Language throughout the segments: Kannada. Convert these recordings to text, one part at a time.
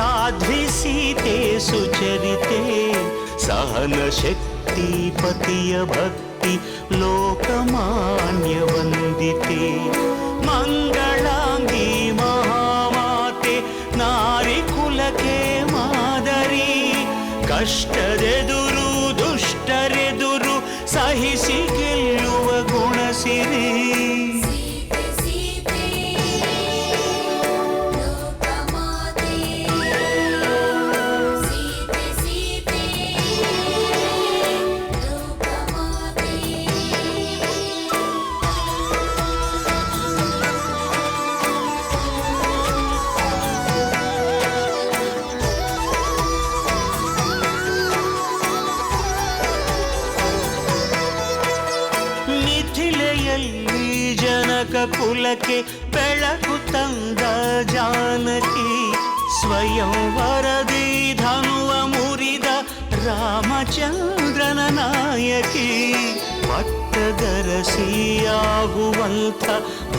साध्वी सीते सुचरिते सहनशक्ति पतिय भक्ति लोकमान्यवन्दिते मङ्गलाङ्गी महामाते नारिकुलके ಮಾದರಿ ಕಷ್ಟದೆದುರು ದುಷ್ಟರೆದುರು ಸಹಿಸಿ ಗೆಲ್ಲುವ ಗುಣಸಿರಿ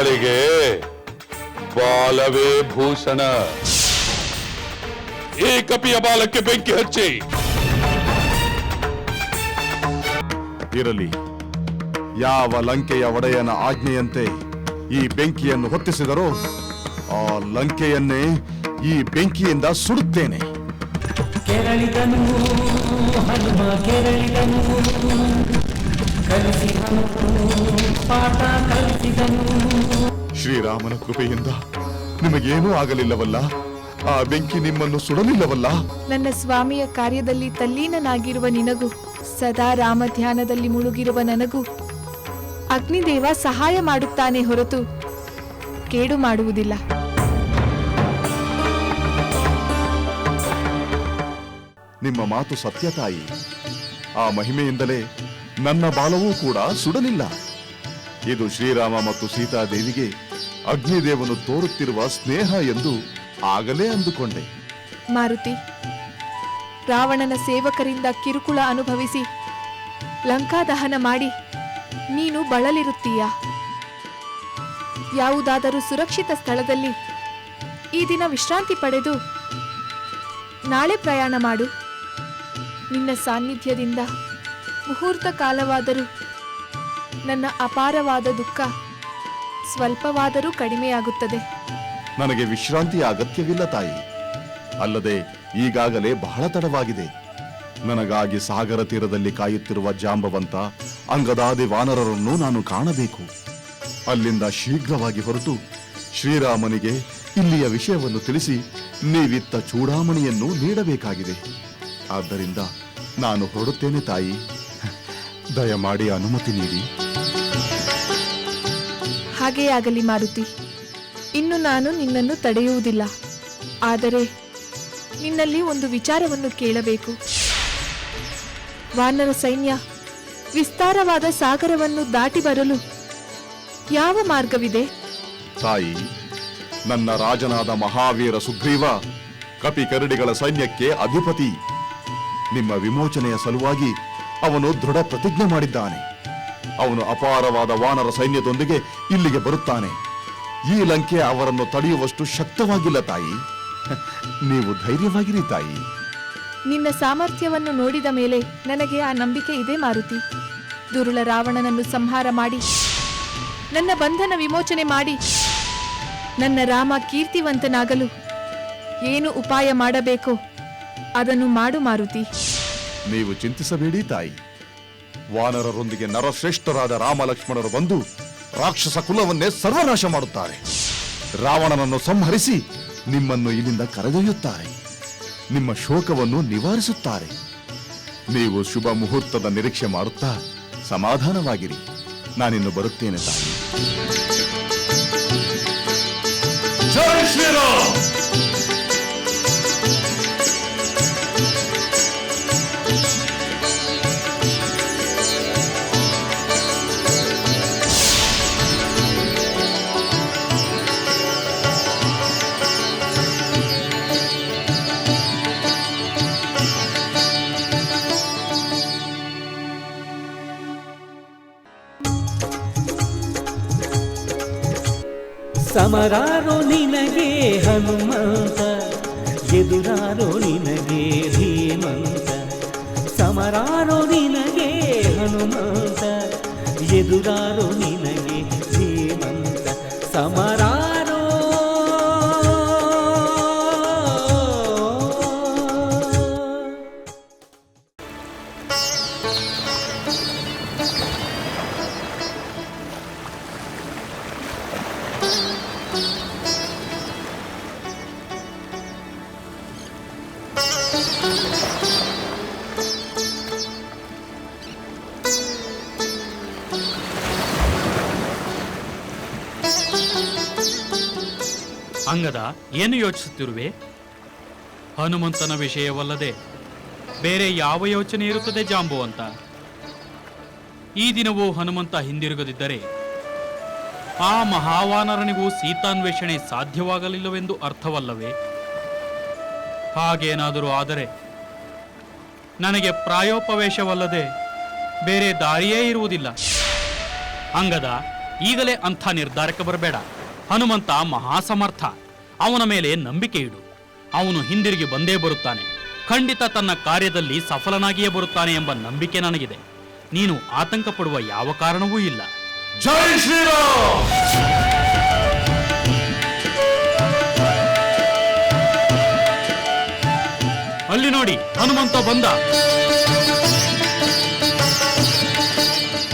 ಕಪಿಗಳಿಗೆ ಬಾಲವೇ ಭೂಷಣ. ಈ ಕಪಿಯ ಬಾಲಕ್ಕೆ ಬೆಂಕಿ ಹಚ್ಚಿ. ಇರಲಿ ಯಾವ ಲಂಕೆಯ ಒಡೆಯನ ಆಜ್ಞೆಯಂತೆ ಈ ಬೆಂಕಿಯನ್ನು ಹೊತ್ತಿಸಿದರೋ ಆ ಲಂಕೆಯನ್ನೇ ಈ ಬೆಂಕಿಯಿಂದ ಸುಡುತ್ತೇನೆ. ಕೆರಳಿದನು ಹನುಮ ಕೆರಳಿದನು. ಶ್ರೀರಾಮನ ಕೃಪೆಯಿಂದ ನಿಮಗೇನೂ ಆಗಲಿಲ್ಲವಲ್ಲ? ಆ ಬೆಂಕಿ ನಿಮ್ಮನ್ನು ಸುಡಲಿಲ್ಲವಲ್ಲ? ನನ್ನ ಸ್ವಾಮಿಯ ಕಾರ್ಯದಲ್ಲಿ ತಲ್ಲೀನನಾಗಿರುವ ನಿನಗೂ ಸದಾ ರಾಮ ಧ್ಯಾನದಲ್ಲಿ ಮುಳುಗಿರುವ ನನಗೂ ಅಗ್ನಿದೇವ ಸಹಾಯ ಮಾಡುತ್ತಾನೆ ಹೊರತು ಕೇಡು ಮಾಡುವುದಿಲ್ಲ. ನಿಮ್ಮ ಮಾತು ಸತ್ಯ ತಾಯಿ. ಆ ಮಹಿಮೆಯಿಂದಲೇ ನನ್ನ ಬಾಲವೂ ಕೂಡ ಸುಡಲಿಲ್ಲ. ಇದು ಶ್ರೀರಾಮ ಮತ್ತು ಸೀತಾದೇವಿಗೆ ಅಗ್ನಿದೇವನು ತೋರುತ್ತಿರುವ ಸ್ನೇಹ ಎಂದು ಆಗಲೇ ಅಂದುಕೊಂಡೆ. ಮಾರುತಿ, ರಾವಣನ ಸೇವಕರಿಂದ ಕಿರುಕುಳ ಅನುಭವಿಸಿ ಲಂಕಾ ದಹನ ಮಾಡಿ ನೀನು ಬಳಲಿರುತ್ತೀಯ? ಯಾವುದಾದರೂ ಸುರಕ್ಷಿತ ಸ್ಥಳದಲ್ಲಿ ಈ ದಿನ ವಿಶ್ರಾಂತಿ ಪಡೆದು ನಾಳೆ ಪ್ರಯಾಣ ಮಾಡು. ನಿನ್ನ ಸಾನ್ನಿಧ್ಯದಿಂದ ಮುಹೂರ್ತ ಕಾಲವಾದರೂ ನನ್ನ ಅಪಾರವಾದ ದುಃಖ ಸ್ವಲ್ಪವಾದರೂ ಕಡಿಮೆಯಾಗುತ್ತದೆ. ನನಗೆ ವಿಶ್ರಾಂತಿಯ ಅಗತ್ಯವಿಲ್ಲ ತಾಯಿ. ಅಲ್ಲದೆ ಈಗಾಗಲೇ ಬಹಳ ತಡವಾಗಿದೆ. ನನಗಾಗಿ ಸಾಗರ ತೀರದಲ್ಲಿ ಕಾಯುತ್ತಿರುವ ಜಾಂಬವಂತ ಅಂಗದಾದಿ ವಾನರರನ್ನು ನಾನು ಕಾಣಬೇಕು. ಅಲ್ಲಿಂದ ಶೀಘ್ರವಾಗಿ ಹೊರಟು ಶ್ರೀರಾಮನಿಗೆ ಇಲ್ಲಿಯ ವಿಷಯವನ್ನು ತಿಳಿಸಿ ನೀವಿತ್ತ ಚೂಡಾಮಣಿಯನ್ನು ನೀಡಬೇಕಾಗಿದೆ. ಆದ್ದರಿಂದ ನಾನು ಹೊರಡುತ್ತೇನೆ ತಾಯಿ. ದಯಮಾಡಿ ಅನುಮತಿ ನೀಡಿ. ಹಾಗೇ ಆಗಲಿ ಮಾರುತಿ. ಇನ್ನು ನಾನು ನಿನ್ನನ್ನು ತಡೆಯುವುದಿಲ್ಲ. ಆದರೆ ನಿನ್ನಲ್ಲಿ ಒಂದು ವಿಚಾರವನ್ನು ಕೇಳಬೇಕು. ವಾನರ ಸೈನ್ಯ ವಿಸ್ತಾರವಾದ ಸಾಗರವನ್ನು ದಾಟಿ ಬರಲು ಯಾವ ಮಾರ್ಗವಿದೆ? ತಾಯಿ ನನ್ನ ರಾಜನಾದ ಮಹಾವೀರ ಸುಗ್ರೀವ ಕಪಿ ಕರಡಿಗಳ ಸೈನ್ಯಕ್ಕೆ ಅಧಿಪತಿ. ನಿಮ್ಮ ವಿಮೋಚನೆಯ ಸಲುವಾಗಿ ಅವನು ದೃಢ ಪ್ರತಿಜ್ಞೆ ಮಾಡಿದ್ದಾನೆ. ಅವನು ಅಪಾರವಾದ ವಾನರ ಸೈನ್ಯದೊಂದಿಗೆ ಇಲ್ಲಿಗೆ ಬರುತ್ತಾನೆ. ಈ ಲಂಕೆ ಅವರನ್ನು ತಡೆಯುವಷ್ಟು ಶಕ್ತವಾಗಿಲ್ಲ ತಾಯಿ. ನೀವು ಧೈರ್ಯವಾಗಿರಿ ತಾಯಿ. ನಿನ್ನ ಸಾಮರ್ಥ್ಯವನ್ನು ನೋಡಿದ ಮೇಲೆ ನನಗೆ ಆ ನಂಬಿಕೆ ಇದೆ ಮಾರುತಿ. ದುರುಳ ರಾವಣನನ್ನು ಸಂಹಾರ ಮಾಡಿ, ನನ್ನ ಬಂಧನ ವಿಮೋಚನೆ ಮಾಡಿ, ನನ್ನ ರಾಮ ಕೀರ್ತಿವಂತನಾಗಲು ಏನು ಉಪಾಯ ಮಾಡಬೇಕೋ ಅದನ್ನು ಮಾಡು ಮಾರುತಿ. ನೀವು ಚಿಂತಿಸಬೇಡಿ, ತಾಯಿ. ವಾನರರೊಂದಿಗೆ ನರಶ್ರೇಷ್ಠರಾದ ರಾಮ ಲಕ್ಷ್ಮಣರು ಬಂದು ರಾಕ್ಷಸ ಕುಲವನ್ನೇ ಸರ್ವನಾಶ ಮಾಡುತ್ತಾರೆ. ರಾವಣನನ್ನು ಸಂಹರಿಸಿ ನಿಮ್ಮನ್ನು ಇಲ್ಲಿಂದ ಕರೆದೊಯ್ಯುತ್ತಾರೆ. ನಿಮ್ಮ ಶೋಕವನ್ನು ನಿವಾರಿಸುತ್ತಾರೆ. ನೀವು ಶುಭ ಮುಹೂರ್ತದ ನಿರೀಕ್ಷೆ ಮಾಡುತ್ತಾ ಸಮಾಧಾನವಾಗಿರಿ. ನಾನಿನ್ನು ಬರುತ್ತೇನೆ, ತಾಯಿ. ಜೈ ಶ್ರೀರಾಮ್! ಸಮರಾರೋ ನಿನಗೆ ಹನುಮಂತ ಎದುರಾರೋ ನಿನಗೆ ಧೀಮಂತ. ಸಮರಾರೋ ನಿನಗೆ ಹನುಮಂತ ಎದುರಾರೋ ನಿನಗೆ ಯೋಚಿಸುತ್ತಿರುವೆ. ಹನುಮಂತನ ವಿಷಯವಲ್ಲದೆ ಬೇರೆ ಯಾವ ಯೋಚನೆ ಇರುತ್ತದೆ ಜಾಂಬು ಅಂತ. ಈ ದಿನವೂ ಹನುಮಂತ ಹಿಂದಿರುಗದಿದ್ದರೆ ಆ ಮಹಾವಾನರನಿಗೂ ಸೀತಾನ್ವೇಷಣೆ ಸಾಧ್ಯವಾಗಲಿಲ್ಲವೆಂದು ಅರ್ಥವಲ್ಲವೇ? ಹಾಗೇನಾದರೂ ಆದರೆ ನನಗೆ ಪ್ರಾಯೋಪವೇಶವಲ್ಲದೆ ಬೇರೆ ದಾರಿಯೇ ಇರುವುದಿಲ್ಲ. ಅಂಗದ ಈಗಲೇ ಅಂಥ ನಿರ್ಧಾರಕ್ಕೆ ಬರಬೇಡ. ಹನುಮಂತ ಮಹಾಸಮರ್ಥ. ಅವನ ಮೇಲೆ ನಂಬಿಕೆ ಇಡು. ಅವನು ಹಿಂದಿರುಗಿ ಬಂದೇ ಬರುತ್ತಾನೆ. ಖಂಡಿತ ತನ್ನ ಕಾರ್ಯದಲ್ಲಿ ಸಫಲನಾಗಿಯೇ ಬರುತ್ತಾನೆ ಎಂಬ ನಂಬಿಕೆ ನನಗಿದೆ. ನೀನು ಆತಂಕ ಪಡುವ ಯಾವ ಕಾರಣವೂ ಇಲ್ಲ. ಜೈ ಶ್ರೀರಾಮ್! ಅಲ್ಲಿ ನೋಡಿ ಹನುಮಂತ ಬಂದ.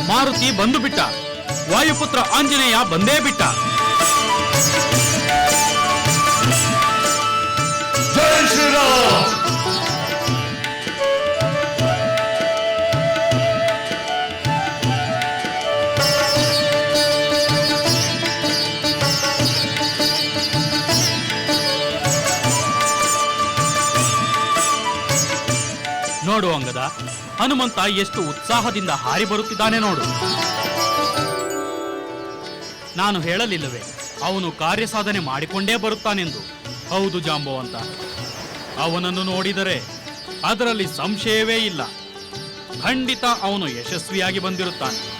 ಮಾರುತಿ ಬಂದು ಬಿಟ್ಟ. ವಾಯುಪುತ್ರ ಆಂಜನೇಯ ಬಂದೇ ಬಿಟ್ಟ. ನೋಡು ಅಂಗದ, ಹನುಮಂತ ಎಷ್ಟು ಉತ್ಸಾಹದಿಂದ ಹಾರಿ ಬರುತ್ತಿದ್ದಾನೆ ನೋಡು. ನಾನು ಹೇಳಲಿಲ್ಲವೇ, ಅವನು ಕಾರ್ಯ ಸಾಧನೆ ಮಾಡಿಕೊಂಡೇ ಬರುತ್ತಾನೆಂದು. ಹೌದು ಜಾಂಬವಂತ ಅವನನ್ನು ನೋಡಿದರೆ ಅದರಲ್ಲಿ ಸಂಶಯವೇ ಇಲ್ಲ. ಖಂಡಿತ ಅವನು ಯಶಸ್ವಿಯಾಗಿ ಬಂದಿರುತ್ತಾನೆ.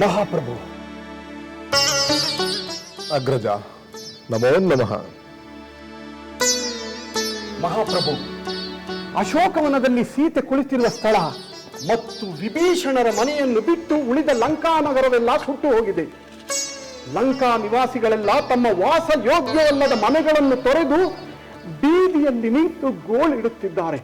ಮಹಾಪ್ರಭು. ಅಗ್ರಜ ನಮೋ ನಮಃ. ಮಹಾಪ್ರಭು ಅಶೋಕವನದಲ್ಲಿ ಸೀತೆ ಕುಳಿತಿರುವ ಸ್ಥಳ ಮತ್ತು ವಿಭೀಷಣರ ಮನೆಯನ್ನು ಬಿಟ್ಟು ಉಳಿದ ಲಂಕಾ ನಗರವೆಲ್ಲ ಸುಟ್ಟು ಹೋಗಿದೆ. ಲಂಕಾ ನಿವಾಸಿಗಳೆಲ್ಲ ತಮ್ಮ ವಾಸ ಯೋಗ್ಯವಲ್ಲದ ಮನೆಗಳನ್ನು ತೊರೆದು ಬೀದಿಯಲ್ಲಿ ನಿಂತು ಗೋಳಿಡುತ್ತಿದ್ದಾರೆ.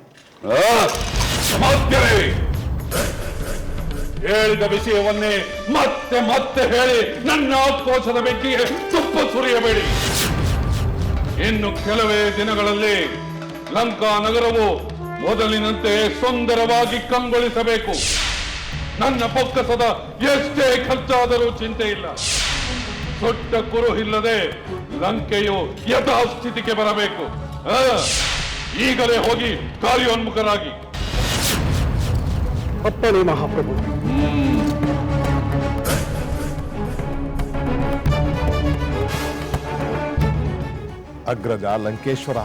ಹೇಳಿದ ವಿಷಯವನ್ನೇ ಮತ್ತೆ ಮತ್ತೆ ಹೇಳಿ ನನ್ನ ಆಕ್ರೋಶದ ಬೆಂಕಿಗೆ ತುಪ್ಪ ಸುರಿಯಬೇಡಿ. ಇನ್ನು ಕೆಲವೇ ದಿನಗಳಲ್ಲಿ ಲಂಕಾ ನಗರವು ಮೊದಲಿನಂತೆ ಸುಂದರವಾಗಿ ಕಂಗೊಳಿಸಬೇಕು. ನನ್ನ ಪೊಕ್ಕಸದ ಎಷ್ಟೇ ಖರ್ಚಾದರೂ ಚಿಂತೆ ಇಲ್ಲ. ದೊಡ್ಡ ಕುರು ಇಲ್ಲದೆ ಲಂಕೆಯು ಯಥಾಸ್ಥಿತಿಗೆ ಬರಬೇಕು. ಈಗಲೇ ಹೋಗಿ ಕಾರ್ಯೋನ್ಮುಖರಾಗಿ. ಅಪ್ಪಣೆ ಮಹಾಪ್ರಭು. ಅಗ್ರಜ ಲಂಕೇಶ್ವರ,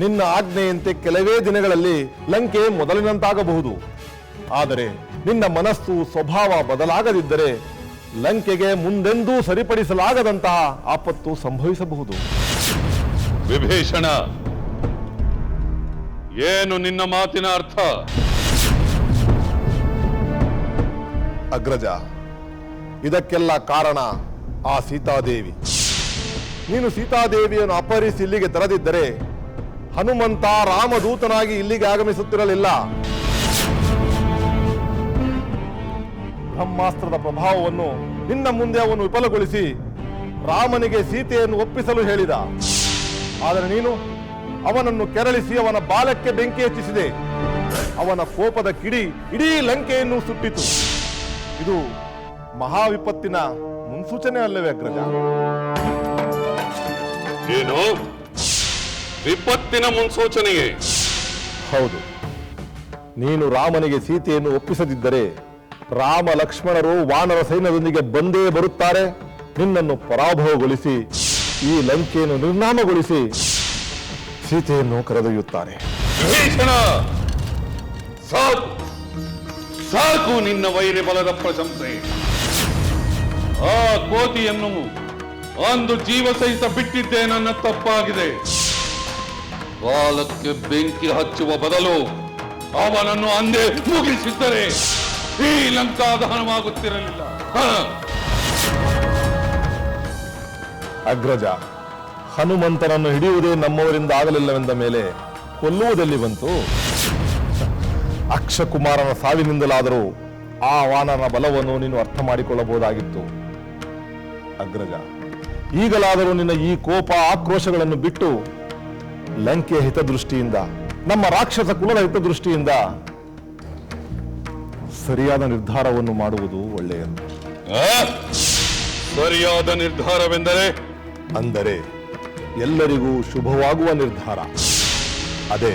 ನಿನ್ನ ಆಜ್ಞೆಯಂತೆ ಕೆಲವೇ ದಿನಗಳಲ್ಲಿ ಲಂಕೆ ಮೊದಲಿನಂತಾಗಬಹುದು. ಆದರೆ ನಿನ್ನ ಮನಸ್ಸು ಸ್ವಭಾವ ಬದಲಾಗದಿದ್ದರೆ ಲಂಕೆಗೆ ಮುಂದೆಂದೂ ಸರಿಪಡಿಸಲಾಗದಂತಹ ಆಪತ್ತು ಸಂಭವಿಸಬಹುದು. ವಿಭೀಷಣ, ಏನು ನಿನ್ನ ಮಾತಿನ ಅರ್ಥ? ಅಗ್ರಜ. ಇದಕ್ಕೆಲ್ಲ ಕಾರಣ ಆ ಸೀತಾದೇವಿ. ನೀನು ಸೀತಾದೇವಿಯನ್ನು ಅಪಹರಿಸಿ ಇಲ್ಲಿಗೆ ತರದಿದ್ದರೆ ಹನುಮಂತ ರಾಮದೂತನಾಗಿ ಇಲ್ಲಿಗೆ ಆಗಮಿಸುತ್ತಿರಲಿಲ್ಲ. ಬ್ರಹ್ಮಾಸ್ತ್ರದ ಪ್ರಭಾವವನ್ನು ನಿನ್ನ ಮುಂದೆ ಅವನು ವಿಫಲಗೊಳಿಸಿ ರಾಮನಿಗೆ ಸೀತೆಯನ್ನು ಒಪ್ಪಿಸಲು ಹೇಳಿದ. ಆದರೆ ನೀನು ಅವನನ್ನು ಕೆರಳಿಸಿ ಅವನ ಬಾಲಕ್ಕೆ ಬೆಂಕಿ ಹೆಚ್ಚಿಸಿದೆ. ಅವನ ಕೋಪದ ಕಿಡಿ ಇಡೀ ಲಂಕೆಯನ್ನು ಸುಟ್ಟಿತು. ಇದು ಮಹಾವಿಪತ್ತಿನ ಮುನ್ಸೂಚನೆ ಅಲ್ಲವೇ ಅಗ್ರಜ? ಏನು? ವಿಪತ್ತಿನ ಮುನ್ಸೂಚನೆಯೇ? ಹೌದು. ನೀನು ರಾಮನಿಗೆ ಸೀತೆಯನ್ನು ಒಪ್ಪಿಸದಿದ್ದರೆ ರಾಮ ಲಕ್ಷ್ಮಣರು ವಾನರ ಸೈನ್ಯದೊಂದಿಗೆ ಬಂದೇ ಬರುತ್ತಾರೆ. ನಿನ್ನನ್ನು ಪರಾಭವಗೊಳಿಸಿ ಈ ಲಂಕೆಯನ್ನು ನಿರ್ನಾಮಗೊಳಿಸಿ ಸೀತೆಯನ್ನು ಕರೆದೊಯ್ಯುತ್ತಾರೆ. ಸಾಕು. ಸಾಕು ನಿನ್ನ ವೈರಿ ಬಲದ ಪ್ರಶಂಸೆ. ಆ ಕೋತಿಯನ್ನು ಒಂದು ಜೀವ ಸಹಿತ ಬಿಟ್ಟಿದ್ದೇ ನನ್ನ ತಪ್ಪಾಗಿದೆ. ಬಾಲಕ್ಕೆ ಬೆಂಕಿ ಹಚ್ಚುವ ಬದಲು ಅವನನ್ನು ಅಂದೇ ಮುಗಿಸಿದ್ದರೆ ಈ ಲಂಕಾ ದಹನವಾಗುತ್ತಿರಲಿಲ್ಲ ಹ. ಅಗ್ರಜ, ಹನುಮಂತನನ್ನು ಹಿಡಿಯುವುದೇ ನಮ್ಮವರಿಂದ ಆಗಲಿಲ್ಲವೆಂದ ಮೇಲೆ ಕೊಲ್ಲುವುದಲ್ಲಿ ಬಂತು? ಅಕ್ಷಕುಮಾರನ ಸಾವಿನಿಂದಲಾದರೂ ಆ ವಾನರನ ಬಲವನ್ನು ನೀನು ಅರ್ಥ ಮಾಡಿಕೊಳ್ಳಬಹುದಾಗಿತ್ತು. ಅಗ್ರಜ ಈಗಲಾದರೂ ನಿನ್ನ ಈ ಕೋಪ ಆಕ್ರೋಶಗಳನ್ನು ಬಿಟ್ಟು ಲಂಕೆಯ ಹಿತದೃಷ್ಟಿಯಿಂದ ನಮ್ಮ ರಾಕ್ಷಸ ಕುಲದ ಹಿತದೃಷ್ಟಿಯಿಂದ ಸರಿಯಾದ ನಿರ್ಧಾರವನ್ನು ಮಾಡುವುದು ಒಳ್ಳೆಯದು? ಸರಿಯಾದ ನಿರ್ಧಾರವೆಂದರೆ? ಅಂದರೆ ಎಲ್ಲರಿಗೂ ಶುಭವಾಗುವ ನಿರ್ಧಾರ. ಅದೇ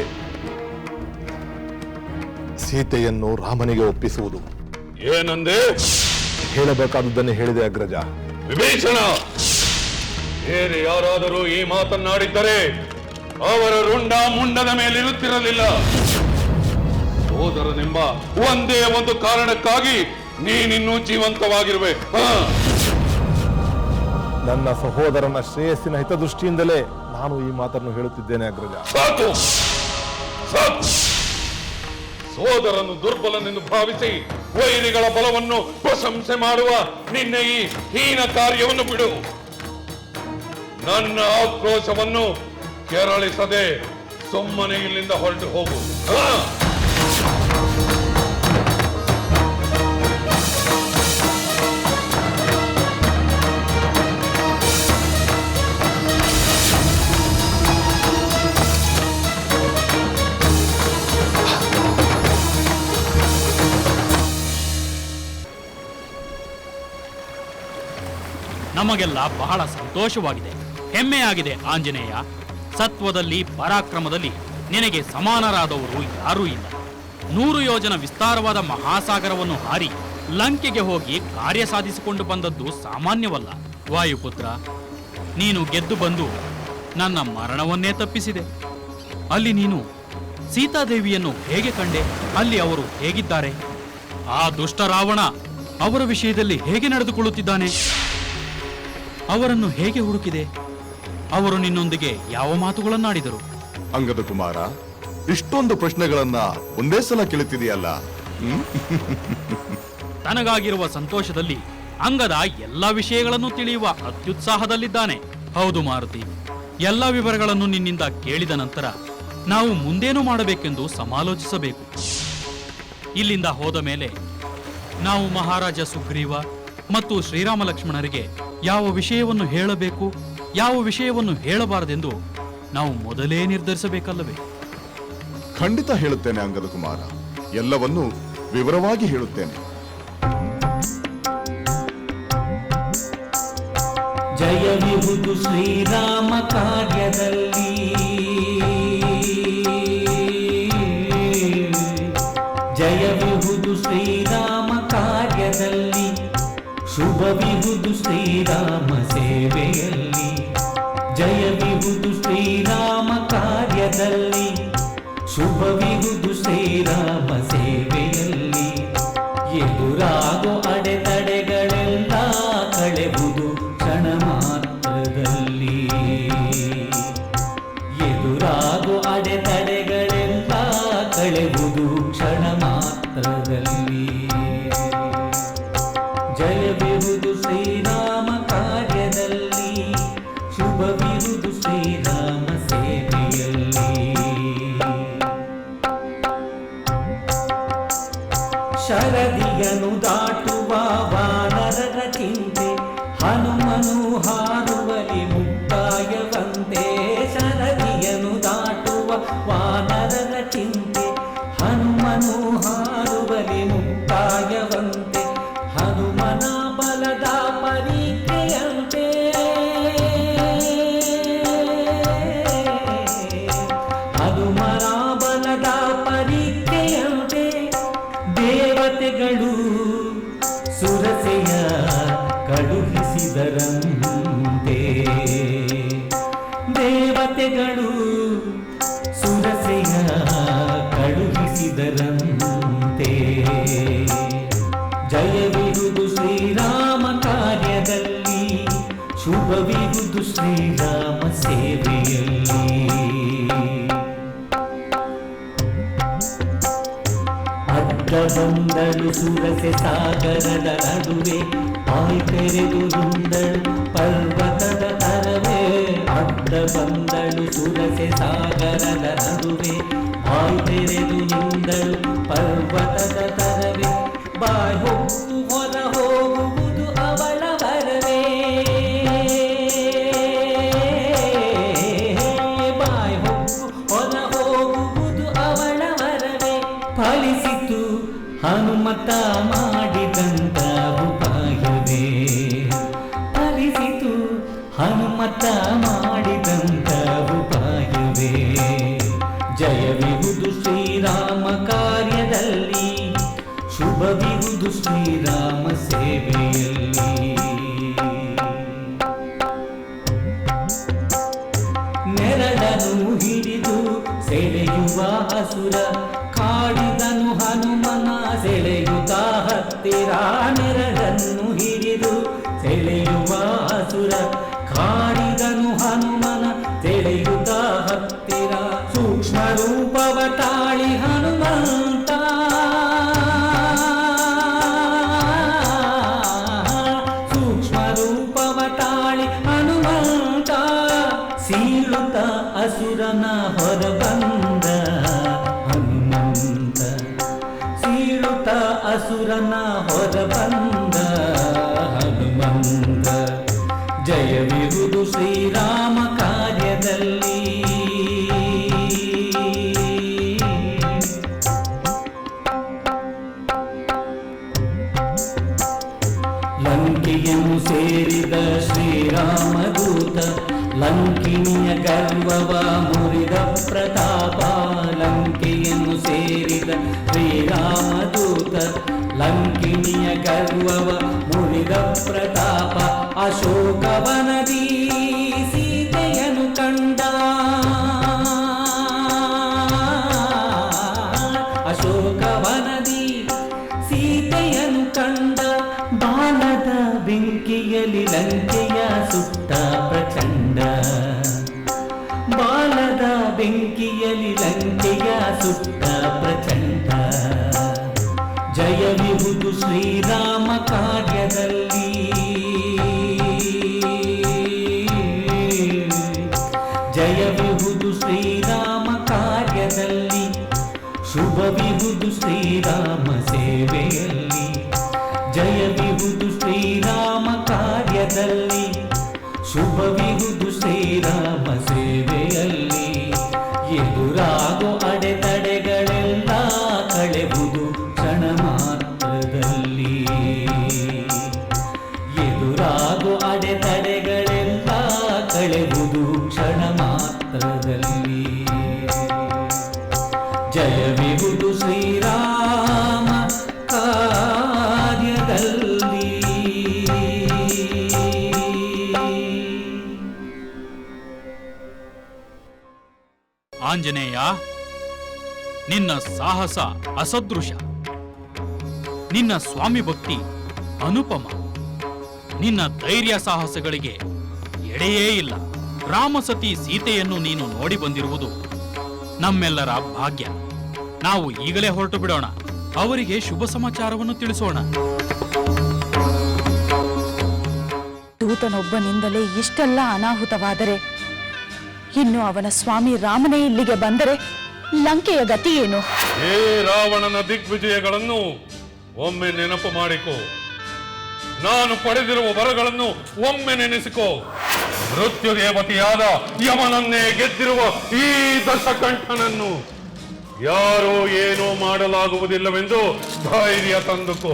ಸೀತೆಯನ್ನು ರಾಮನಿಗೆ ಒಪ್ಪಿಸುವುದು. ಏನಂದೆ? ಹೇಳಬೇಕಾದುದನ್ನು ಹೇಳಿದೆ ಅಗ್ರಜ. ವಿಭೀಷಣ! ಬೇರೆ ಯಾರಾದರೂ ಈ ಮಾತನ್ನಾಡಿದ್ದರೆ ಅವರ ರುಂಡ ಮುಂಡದ ಮೇಲಿರುತ್ತಿರಲಿಲ್ಲ. ಸೋದರನೆಂಬ ಒಂದೇ ಒಂದು ಕಾರಣಕ್ಕಾಗಿ ನೀನಿನ್ನೂ ಜೀವಂತವಾಗಿರುವೆ. ನನ್ನ ಸಹೋದರನ ಶ್ರೇಯಸ್ಸಿನ ಹಿತದೃಷ್ಟಿಯಿಂದಲೇ ನಾನು ಈ ಮಾತನ್ನು ಹೇಳುತ್ತಿದ್ದೇನೆ ಅಗ್ರಜ. ಸಾಕು. ಸಾಕು. ಸೋದರನು ದುರ್ಬಲನೆಂದು ಭಾವಿಸಿ ವೈರಿಗಳ ಬಲವನ್ನು ಪ್ರಶಂಸೆ ಮಾಡುವ ನಿನ್ನ ಈ ಹೀನ ಕಾರ್ಯವನ್ನು ಬಿಡು. ನನ್ನ ಆಕ್ರೋಶವನ್ನು ಕೆರಳಿಸದೆ ಸುಮ್ಮನೆ ಇಲ್ಲಿಂದ ಹೊರಟು ಹೋಗು. ನಮಗೆಲ್ಲ ಬಹಳ ಸಂತೋಷವಾಗಿದೆ. ಹೆಮ್ಮೆಯಾಗಿದೆ ಆಂಜನೇಯ. ಸತ್ವದಲ್ಲಿ, ಪರಾಕ್ರಮದಲ್ಲಿ ನಿನಗೆ ಸಮಾನರಾದವರು ಯಾರೂ ಇಲ್ಲ. ನೂರು ಯೋಜನ ವಿಸ್ತಾರವಾದ ಮಹಾಸಾಗರವನ್ನು ಹಾರಿ ಲಂಕೆಗೆ ಹೋಗಿ ಕಾರ್ಯ ಸಾಧಿಸಿಕೊಂಡು ಬಂದದ್ದು ಸಾಮಾನ್ಯವಲ್ಲ. ವಾಯುಪುತ್ರ, ನೀನು ಗೆದ್ದು ಬಂದು ನನ್ನ ಮರಣವನ್ನೇ ತಪ್ಪಿಸಿದೆ. ಅಲ್ಲಿ ನೀನು ಸೀತಾದೇವಿಯನ್ನು ಹೇಗೆ ಕಂಡೆ? ಅಲ್ಲಿ ಅವರು ಹೇಗಿದ್ದಾರೆ? ಆ ದುಷ್ಟ ರಾವಣ ಅವರ ವಿಷಯದಲ್ಲಿ ಹೇಗೆ ನಡೆದುಕೊಳ್ಳುತ್ತಿದ್ದಾನೆ? ಅವರನ್ನು ಹೇಗೆ ಹುಡುಕಿದೆ? ಅವರು ನಿನ್ನೊಂದಿಗೆ ಯಾವ ಮಾತುಗಳನ್ನಾಡಿದರು? ಅಂಗದ ಕುಮಾರ ಇಷ್ಟೊಂದು ಪ್ರಶ್ನೆಗಳನ್ನ ಒಂದೇ ಸಲ ಕೇಳುತ್ತಿದೆಯಲ್ಲ? ಹ್ಮ್? ತನಗಾಗಿರುವ ಸಂತೋಷದಲ್ಲಿ ಅಂಗದ ಎಲ್ಲ ವಿಷಯಗಳನ್ನು ತಿಳಿಯುವ ಅತ್ಯುತ್ಸಾಹದಲ್ಲಿದ್ದಾನೆ. ಹೌದು ಮಾರುತಿ ಎಲ್ಲ ವಿವರಗಳನ್ನು ನಿನ್ನಿಂದ ಕೇಳಿದ ನಂತರ ನಾವು ಮುಂದೇನು ಮಾಡಬೇಕೆಂದು ಸಮಾಲೋಚಿಸಬೇಕು. ಇಲ್ಲಿಂದ ಹೋದ ಮೇಲೆ ನಾವು ಮಹಾರಾಜ ಸುಗ್ರೀವ ಮತ್ತು ಶ್ರೀರಾಮ ಲಕ್ಷ್ಮಣರಿಗೆ ಯಾವ ವಿಷಯವನ್ನು ಹೇಳಬೇಕು ಯಾವ ವಿಷಯವನ್ನು ಹೇಳಬಾರದೆಂದು ನಾವು ಮೊದಲೇ ನಿರ್ಧರಿಸಬೇಕಲ್ಲವೇ? ಖಂಡಿತ ಹೇಳುತ್ತೇನೆ ಅಂಗದ ಕುಮಾರ ಎಲ್ಲವನ್ನೂ ವಿವರವಾಗಿ ಹೇಳುತ್ತೇನೆ. ಜಯವಿಹುದು ಶ್ರೀರಾಮ ಕಾರ್ಯದಲ್ಲಿ ಶ್ರೀರಾಮ ಸೇವೆಯಲ್ಲಿ ಜಯವಿಹುದು ಶ್ರೀರಾಮ ಕಾರ್ಯದಲ್ಲಿ ಶುಭವಿಹುದು ಶ್ರೀರಾಮ ಬಂದಳು ಸುರಸೆ ಸಾಗರದ ನಡುವೆ ತಾಯಿ ತೆರೆದುರುಂದಳು ಪರ್ವತದ ತರವೇ ಅಡ್ಡ ಬಂದಳು ಸುರಸೆ ಸಾಗರದ ನಡುವೆ ತಾಯಿ ತೆರೆದುರುಂದಳು ಪರ್ವತದ ತರವೇ ಬಾಯ್ Mira. ತಾಳಿ ಹನುಮಂತ ಸೀಳುತ್ತ ಅಸುರನ ಹೊರಬಂದ ಹನುಮಂತ. ಸೀಳುತ್ತ ಅಸುರನ ಹೊರಬಂದ ಗರ್ವವ ಮುರಿದ ಪ್ರತಾಪ ಅಶೋಕವನದಿ ಸೀತೆಯನು ಕಂಡ. ಅಶೋಕವನದಿ ಸೀತೆಯನು ಕಂಡ. ಬಾಲದ ಬೆಂಕಿಯಲ್ಲಿ ಲಂಕೆಯ ಸುತ್ತ ಪ್ರಚಂಡ. ಬಾಲದ ಬೆಂಕಿಯಲ್ಲಿ ಲಂಕೆಯ ಸುತ್ತ ಪ್ರಚಂಡ. ಬಹುದು ಶ್ರೀರಾಮ ಕಾರ್ಯದಲ್ಲಿ. ಜಯವಿಹುದು ಶ್ರೀರಾಮ ಕಾರ್ಯದಲ್ಲಿ. ಶುಭವಿಹುದು ಶ್ರೀರಾಮ ಸೇವೆಯಲ್ಲಿ. ಜಯವಿಹುದು ಶ್ರೀರಾಮ ಕಾರ್ಯದಲ್ಲಿ. ಶುಭವಿಹುದು ಶ್ರೀರಾಮ ಸೇವೆ ಆಂಜನೇಯ, ನಿನ್ನ ಸಾಹಸ ಅಸದೃಶ. ನಿನ್ನ ಸ್ವಾಮಿ ಭಕ್ತಿ ಅನುಪಮ. ನಿನ್ನ ಧೈರ್ಯ ಸಾಹಸಗಳಿಗೆ ಎಡೆಯೇ ಇಲ್ಲ. ರಾಮಸತಿ ಸೀತೆಯನ್ನು ನೀನು ನೋಡಿ ಬಂದಿರುವುದು ನಮ್ಮೆಲ್ಲರ ಭಾಗ್ಯ. ನಾವು ಈಗಲೇ ಹೊರಟು ಬಿಡೋಣ. ಅವರಿಗೆ ಶುಭ ಸಮಾಚಾರವನ್ನು ತಿಳಿಸೋಣ. ದೂತನೊಬ್ಬನಿಂದಲೇ ಇಷ್ಟೆಲ್ಲ ಅನಾಹುತವಾದರೆ ಇನ್ನು ಅವನ ಸ್ವಾಮಿ ರಾಮನೇ ಇಲ್ಲಿಗೆ ಬಂದರೆ ಲಂಕೆಯ ಗತಿ ಏನು? ಹೇ ರಾವಣನ ದಿಗ್ವಿಜಯಗಳನ್ನು ಒಮ್ಮೆ ನೆನಪು ಮಾಡಿಕೊ. ನಾನು ಪಡೆದಿರುವ ವರಗಳನ್ನು ಒಮ್ಮೆ ನೆನೆಸಿಕೊ. ಮೃತ್ಯು ದೇವತೆಯಾದ ಯಮನನ್ನೇ ಗೆದ್ದಿರುವ ಈ ದಶಕಂಠನನ್ನು ಯಾರೂ ಏನೂ ಮಾಡಲಾಗುವುದಿಲ್ಲವೆಂದು ಧೈರ್ಯ ತಂದುಕೋ.